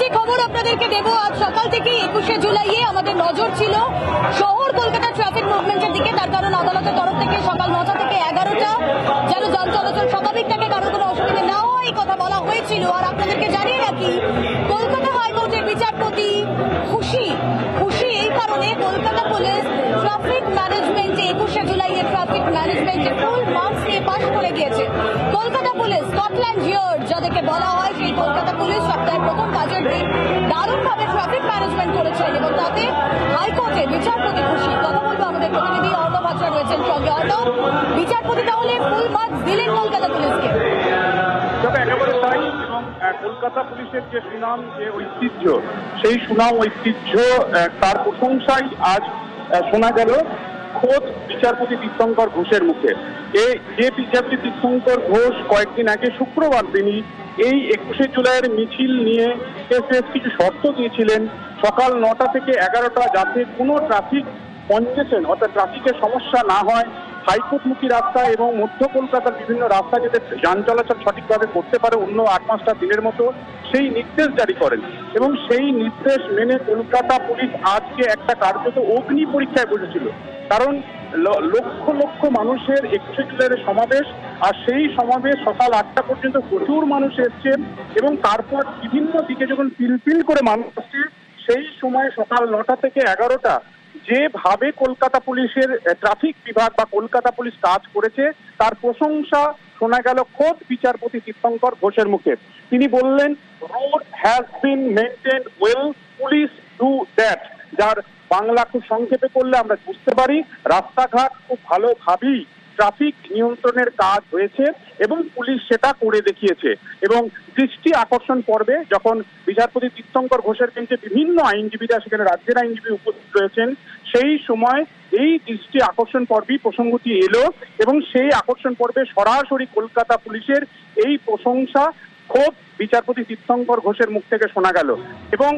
যে খবর আপনাদেরকে দেবো, আজ সকাল থেকে একুশে জুলাইয়ে আমাদের নজর ছিল শহর কলকাতা ট্রাফিক মুভমেন্টের দিকে। তার কারণ আদালতের তরফ থেকে সকাল নটা থেকে এগারোটা যেন যান চলাচল স্বাভাবিক থাকে কারোর কোনো অসুবিধা না হয় কথা বলা হয়েছিল। আর আপনাদেরকে জানিয়ে রাখি, কলকাতা হাইকোর্টের বিচারপতি খুশি খুশি এই কারণে কলকাতা পুলিশ ট্রাফিক ম্যানেজমেন্টে একুশে জুলাইয়ে ম্যানেজমেন্টে ফুল মার্কস নিয়ে পাশ করে দিয়েছে কলকাতা পুলিশ, স্কটল্যান্ড ইয়ার্ড যাদেরকে বলা হয়, সেই কলকাতা পুলিশ সপ্তাহের প্রথম কাজের দিন দারুণভাবে ট্রাফিক ম্যানেজমেন্ট করেছেন এবং তাতে হাইকোর্টে বিচারপতি খুশি। কথা বলব আমাদের প্রতিনিধি অর্ণব হাজরা রয়েছেন সঙ্গে। অর্ণব, বিচারপতি তাহলে ফুল মার্কস দিলেন কলকাতা পুলিশকে। কলকাতা পুলিশের যে সুনাম, যে ঐতিহ্য, সেই সুনাম ঐতিহ্য তার প্রশংসাই আজ শোনা গেল। খোদ বিচারপতি তীর্থঙ্কর ঘোষের মুখে। এই যে বিচারপতি তীর্থঙ্কর ঘোষ কয়েকদিন আগে শুক্রবার তিনি এই একুশে জুলাইয়ের মিছিল নিয়ে বেশ কিছু শর্ত দিয়েছিলেন। সকাল নটা থেকে এগারোটা যাতে কোনো ট্রাফিক কনজেশন অর্থাৎ ট্রাফিকের সমস্যা না হয় হাইকোর্টমুখী রাস্তা এবং মধ্য কলকাতার বিভিন্ন রাস্তা যাতে যান চলাচল সঠিকভাবে করতে পারে অন্য আট পাঁচটা দিনের মতো, সেই নির্দেশ জারি করেন। এবং সেই নির্দেশ মেনে কলকাতা পুলিশ আজকে একটা কার্যত অগ্নি পরীক্ষায় বসেছিল। কারণ লক্ষ লক্ষ মানুষের জুলাইয়ের সমাবেশ, আর সেই সমাবেশ সকাল আটটা পর্যন্ত প্রচুর মানুষ এসছে এবং তারপর বিভিন্ন দিকে যখন পিলপিল করে মানুষ আসছে, সেই সময় সকাল নটা থেকে এগারোটা যেভাবে কলকাতা পুলিশের ট্রাফিক বিভাগ বা কলকাতা পুলিশ কাজ করেছে, তার প্রশংসা শোনা গেল খোদ বিচারপতি তীর্থঙ্কর ঘোষের মুখে। তিনি বললেন road has been maintain well police do that যার বাংলা খুব সংক্ষেপে করলে আমরা বুঝতে পারি, রাস্তাঘাট খুব ভালোভাবেই ট্রাফিক নিয়ন্ত্রণের কাজ হয়েছে এবং পুলিশ সেটা করে দেখিয়েছে এবং দৃষ্টি আকর্ষণ পর্বে যখন বিচারপতি তীর্থঙ্কর ঘোষের বেঞ্চে বিভিন্ন আইনজীবীরা সেখানে রাজ্যের আইনজীবী উপস্থিত রয়েছেন। সেই সময় এই দৃষ্টি আকর্ষণ পর্বেই প্রসঙ্গটি এলো এবং সেই আকর্ষণ পর্বে সরাসরি কলকাতা পুলিশের এই প্রশংসা খোদ বিচারপতি তীর্থঙ্কর ঘোষের মুখ থেকে শোনা গেল। এবং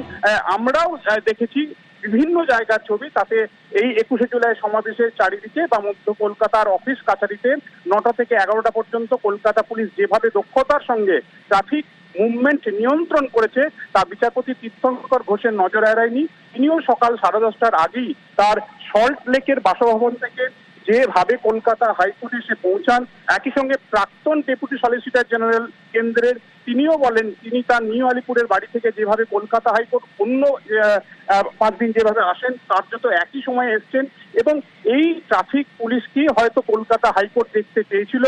আমরাও দেখেছি বিভিন্ন জায়গার ছবি, তাতে এই একুশে জুলাই সমাবেশের চারিদিকে বা মধ্য কলকাতার অফিস কাছারিতে নটা থেকে এগারোটা পর্যন্ত কলকাতা পুলিশ যেভাবে দক্ষতার সঙ্গে ট্রাফিক মুভমেন্ট নিয়ন্ত্রণ করেছে, তা বিচারপতি তীর্থঙ্কর ঘোষের নজর এড়ায়নি। তিনিও সকাল সাড়ে দশটার আগেই তার সল্ট লেকের বাসভবন থেকে যেভাবে কলকাতা হাইকোর্টে এসে পৌঁছান, একই সঙ্গে প্রাক্তন ডেপুটি সলিসিটর জেনারেল কেন্দ্রের তিনিও বলেন, তিনি তার নিউ আলিপুরের বাড়ি থেকে যেভাবে কলকাতা হাইকোর্ট অন্য পাঁচ দিন যেভাবে আসেন, তার যত একই সময়ে এসছেন এবং এই ট্রাফিক পুলিশকে হয়তো কলকাতা হাইকোর্ট দেখতে চেয়েছিল।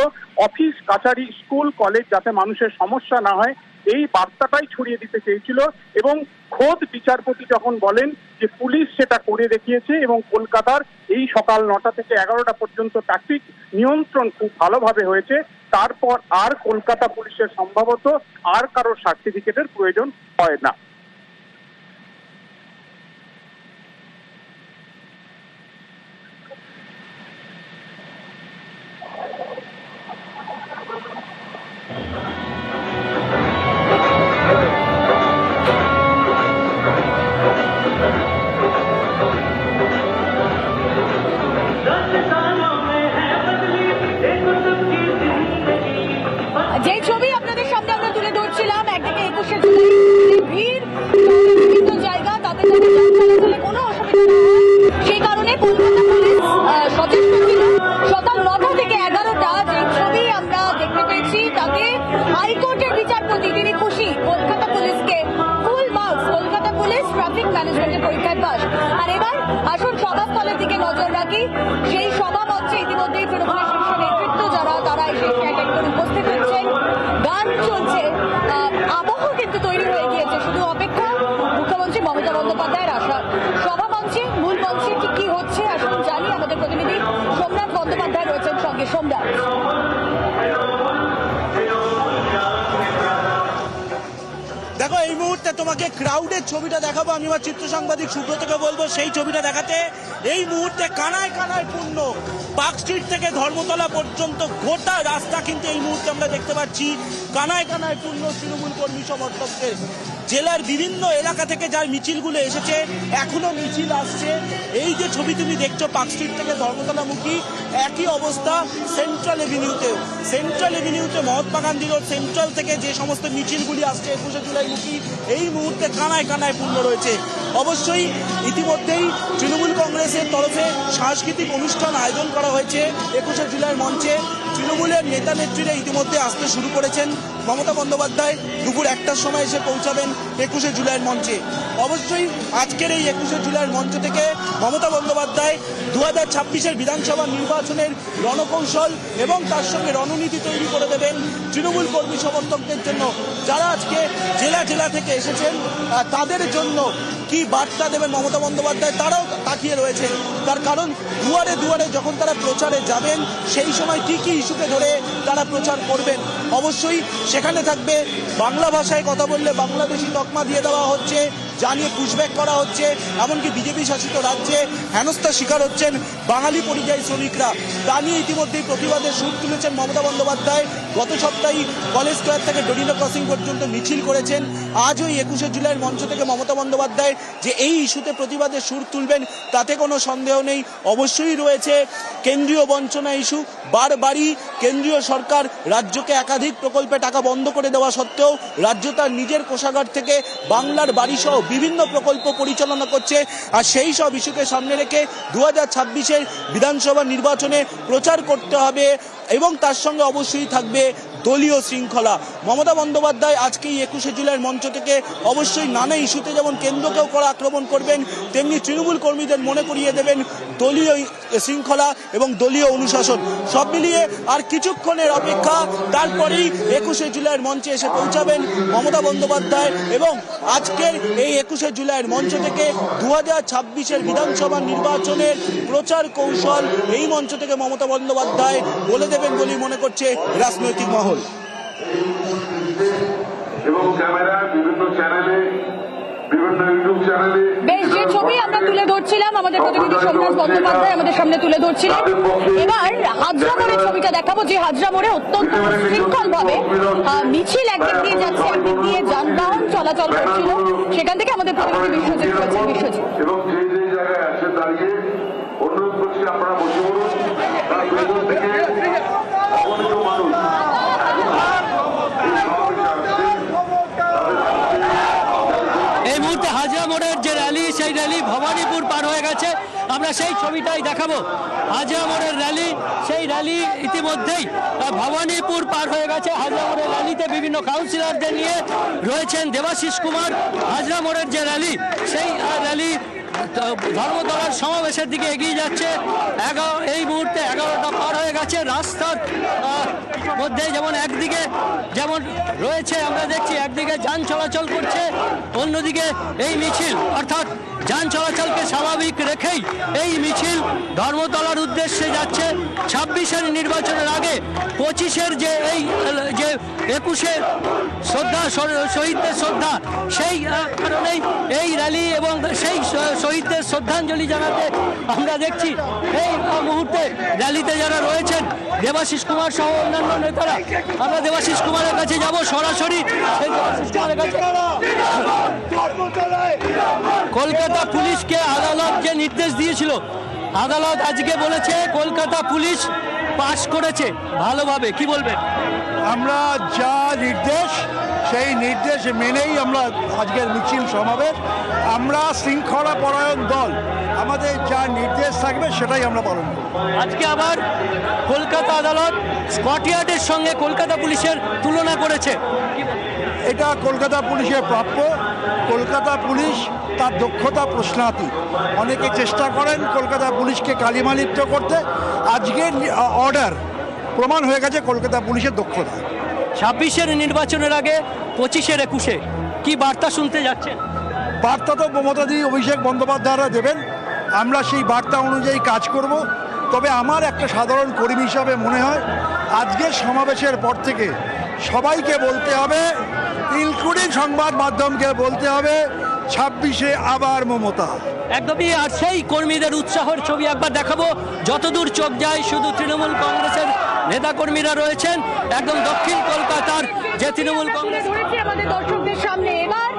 অফিস, কাছারি, স্কুল, কলেজ যাতে মানুষের সমস্যা না হয় এই বার্তাটাই ছড়িয়ে দিতে চেয়েছিল এবং খোদ বিচারপতি যখন বলেন যে পুলিশ সেটা করে দেখিয়েছে এবং কলকাতার এই সকাল নটা থেকে এগারোটা পর্যন্ত ট্রাফিক নিয়ন্ত্রণ খুব ভালোভাবে হয়েছে, তারপর আর কলকাতা পুলিশের সম্ভবত আর কারোর সার্টিফিকেটের প্রয়োজন হয় না। যে ছবি আপনাদের সামনে আমরা তুলে ধরছিলাম, একদিকে একুশে জুলাই, ভিড় জায়গা কোনো অসুবিধা সেই কারণে কলকাতা পুলিশ সচেষ্ট ছিল। সকাল নটা থেকে এগারোটা যে ছবি আমরা দেখতে পেয়েছি, তাতে হাইকোর্টের বিচারপতি, তিনি খুশি। কলকাতা পুলিশকে full marks, Kolkata police traffic ম্যানেজমেন্টের পরীক্ষায় পাস আর এবার আসুন সভাস্থলের দিকে নজর রাখি। সেই সভা মঞ্চে ইতিমধ্যেই তৃণমূলের বন্দ্যোপাধ্যায়ের আসা সভা মঞ্চে, মূল মঞ্চে ঠিক কি হচ্ছে আসুন জানি। আমাদের প্রতিনিধি সোমনাথ বন্দ্যোপাধ্যায় রয়েছেন সঙ্গে। সোমনাথ। দেখো, এই মুহূর্তে তোমাকে ক্রাউডের ছবিটা দেখাবো। আমি আমার চিত্র সাংবাদিক সুব্রতকে বলব, সেই ছবিটা দেখাতে। এই মুহূর্তে কানায় কানায় পূর্ণ। পার্ক স্ট্রিট থেকে ধর্মতলা পর্যন্ত গোটা রাস্তা কিন্তু এই মুহূর্তে আমরা দেখতে পাচ্ছি। কানায় কানায় পূর্ণ তৃণমূল কর্মী সমর্থকদের। জেলার বিভিন্ন এলাকা থেকে যার মিছিলগুলো এসেছে, এখনও মিছিল আসছে। এই যে ছবি তুমি দেখছ, পার্ক স্ট্রিট থেকে ধর্মতলামুখী একই অবস্থা সেন্ট্রাল এভিনিউতে সেন্ট্রাল এভিনিউতে মহাত্মা গান্ধী রোড সেন্ট্রাল থেকে যে সমস্ত মিছিলগুলি আসছে একুশে জুলাই মুখী, এই মুহূর্তে কানায় কানায় পূর্ণ রয়েছে। অবশ্যই ইতিমধ্যেই তৃণমূল কংগ্রেসের তরফে সাংস্কৃতিক অনুষ্ঠান আয়োজন করা হয়েছে একুশে জুলাইয়ের মঞ্চে। তৃণমূলের নেতা নেত্রীরা ইতিমধ্যে আসতে শুরু করেছেন। মমতা বন্দ্যোপাধ্যায় দুপুর একটার সময় এসে পৌঁছাবেন একুশে জুলাইয়ের মঞ্চে। অবশ্যই আজকের এই একুশে জুলাইয়ের মঞ্চ থেকে মমতা বন্দ্যোপাধ্যায় দু হাজার ছাব্বিশের বিধানসভা নির্বাচনের রণকৌশল এবং তার সঙ্গে রণনীতি তৈরি করে দেবেন তৃণমূল কর্মী সমর্থকদের জন্য। যারা আজকে জেলা জেলা থেকে এসেছেন তাদের জন্য কি বার্তা দেবেন মমতা বন্দ্যোপাধ্যায়? তারাও তাকিয়ে রয়েছেন তার কারণ, দুয়ারে দুয়ারে যখন তারা প্রচারে যাবেন, সেই সময় কি কি ইস্যুকে ধরে তারা প্রচার করবেন। অবশ্যই সেখানে থাকবে, বাংলা ভাষায় কথা বললে বাংলাদেশি তকমা দিয়ে দেওয়া হচ্ছে, জানিয়ে পুশব্যাক করা হচ্ছে, এমনকি বিজেপি শাসিত রাজ্যে হেনস্থার শিকার হচ্ছেন বাঙালি পরিযায়ী শ্রমিকরা। তা নিয়ে ইতিমধ্যেই প্রতিবাদের সুর তুলেছেন মমতা বন্দ্যোপাধ্যায়। গত সপ্তাহে কলেজ স্কোয়ার থেকে ডরিনো ক্রসিং পর্যন্ত মিছিল করেছেন। আজ ওই একুশে জুলাইয়ের মঞ্চ থেকে মমতা বন্দ্যোপাধ্যায় যে এই ইস্যুতে প্রতিবাদের সুর তুলবেন, তাতে কোনো সন্দেহ নেই। অবশ্যই রয়েছে কেন্দ্রীয় বঞ্চনা ইস্যু। বারবারই কেন্দ্রীয় সরকার রাজ্যকে একাধিক প্রকল্পে টাকা বন্ধ করে দেওয়া সত্ত্বেও রাজ্য তার নিজের কোষাগার থেকে বাংলার বাড়িসহ বিভিন্ন প্রকল্প পরিচালনা করছে। আর সেই সব ইস্যুকে সামনে রেখে দু হাজার ছাব্বিশের বিধানসভা নির্বাচনে প্রচার করতে হবে এবং তার সঙ্গে অবশ্যই থাকবে দলীয় শৃঙ্খলা। মমতা বন্দ্যোপাধ্যায় আজকেই একুশে জুলাইয়ের মঞ্চ থেকে অবশ্যই নানা ইস্যুতে যেমন কেন্দ্রকেও করা আক্রমণ করবেন, তেমনি তৃণমূল কর্মীদের মনে করিয়ে দেবেন দলীয় শৃঙ্খলা এবং দলীয় অনুশাসন। সব মিলিয়ে আর কিছুক্ষণের অপেক্ষা, তারপরেই একুশে জুলাইয়ের মঞ্চে এসে পৌঁছাবেন মমতা বন্দ্যোপাধ্যায় এবং আজকের এই একুশে জুলাইয়ের মঞ্চ থেকে দু হাজার ছাব্বিশের বিধানসভা নির্বাচনের প্রচার কৌশল এই মঞ্চ থেকে মমতা বন্দ্যোপাধ্যায় বলে দেবেন বলেই মনে করছে রাজনৈতিক মহল। এবং ক্যামেরা বিভিন্ন চ্যানেলে বেশ যে ছবি আমরা তুলে ধরছিলাম আমাদের প্রতিনিধি সোমনাথ বন্দ্যোপাধ্যায় আমাদের সামনে তুলে ধরছিলেন। এবার হাজরা মোড়ের ছবিটা দেখাবো যে হাজরা মোড়ে অত্যন্ত শৃঙ্খল ভাবে মিছিল একদিক দিয়ে যাচ্ছে একদিক দিয়ে যানবাহন চলাচল করছিল। সেখান থেকে আমাদের প্রতিনিধি বিশ্বজিৎ রয়েছেন। বিশ্বজিৎ। এবং যে যে জায়গায় আছে দাঁড়িয়ে অনুরোধ করছি আপনারা বসে পড়ুন। থেকে অগণিত মানুষ এই সমাবেশে আসছেন এই মুহূর্তে হাজরা মোড়ের যে র্যালি সেই র্যালি ভবানীপুর পার হয়ে গেছে আমরা সেই ছবিটাই দেখাবো। হাজরা মোড়ের র্যালি, সেই র্যালি ইতিমধ্যেই ভবানীপুর পার হয়ে গেছে। হাজরা মোড়ের র্যালিতে বিভিন্ন কাউন্সিলরদের নিয়ে রয়েছেন দেবাশিস কুমার। হাজরা মোড়ের যে র্যালি, সেই র্যালি ধর্মতলার সমাবেশের দিকে এগিয়ে যাচ্ছে। এগারো, এই মুহূর্তে এগারোটা পার হয়ে গেছে। রাস্তার মধ্যে যেমন একদিকে যেমন রয়েছে, আমরা দেখছি একদিকে যান চলাচল করছে, অন্যদিকে এই মিছিল। অর্থাৎ যান চলাচলকে স্বাভাবিক রেখেই এই মিছিল ধর্মতলার উদ্দেশ্যে যাচ্ছে। ছাব্বিশের নির্বাচনের আগে পঁচিশের যে এই, যে একুশে শ্রদ্ধা শহীদদের শ্রদ্ধা, সেই কারণেই এই র্যালি এবং সেই শহীদদের শ্রদ্ধাঞ্জলি জানাতে আমরা দেখছি এই মুহূর্তে র্যালিতে যারা রয়েছেন, দেবাশিস কুমার সহ অন্যান্য নেতারা, আমরা দেবাশিস কুমারের কাছে যাব সরাসরি। দেবাশিস কুমারের কাছে কলকাতা পুলিশকে আদালত যে নির্দেশ দিয়েছিল আদালত আজকে বলেছে কলকাতা পুলিশ পাশ করেছে ভালোভাবে। কি বলবেন? আমরা যা নির্দেশ সেই নির্দেশ মেনেই আমরা আজকের মিছিল সমাবেশ। আমরা শৃঙ্খলা পরায়ণ দল আমাদের যা নির্দেশ থাকবে সেটাই আমরা পালন করব। আজকে আবার কলকাতা আদালত স্কটইয়ার্ডের সঙ্গে কলকাতা পুলিশের তুলনা করেছে। এটা কলকাতা পুলিশের প্রাপ্য। কলকাতা পুলিশ তার দক্ষতা প্রশ্নাতীত। অনেকে চেষ্টা করেন কলকাতা পুলিশকে কালিমালিপ্ত করতে। আজকের অর্ডার প্রমাণ হয়ে গেছে কলকাতা পুলিশের দক্ষতা। ছাব্বিশের নির্বাচনের আগে পঁচিশের একুশে কি বার্তা শুনতে যাচ্ছেন? বার্তা তো মমতাদি অভিষেক বন্দ্যোপাধ্যায়রা দেবেন। আমরা সেই বার্তা অনুযায়ী কাজ করব। তবে আমার একটা সাধারণ কর্মী হিসাবে মনে হয় আজকের সমাবেশের পর থেকে সবাইকে বলতে হবে ইনক্লুডিং সংবাদ মাধ্যমকে বলতে হবে ছাব্বিশে আবার মমতা। একদমই আর সেই কর্মীদের উৎসাহের ছবি একবার দেখাবো। যতদূর চোখ যায় শুধু তৃণমূল কংগ্রেসের নেতাকর্মীরা রয়েছেন। একদম দক্ষিণ কলকাতার যে তৃণমূল কংগ্রেস আমাদের দর্শকদের সামনে। এবার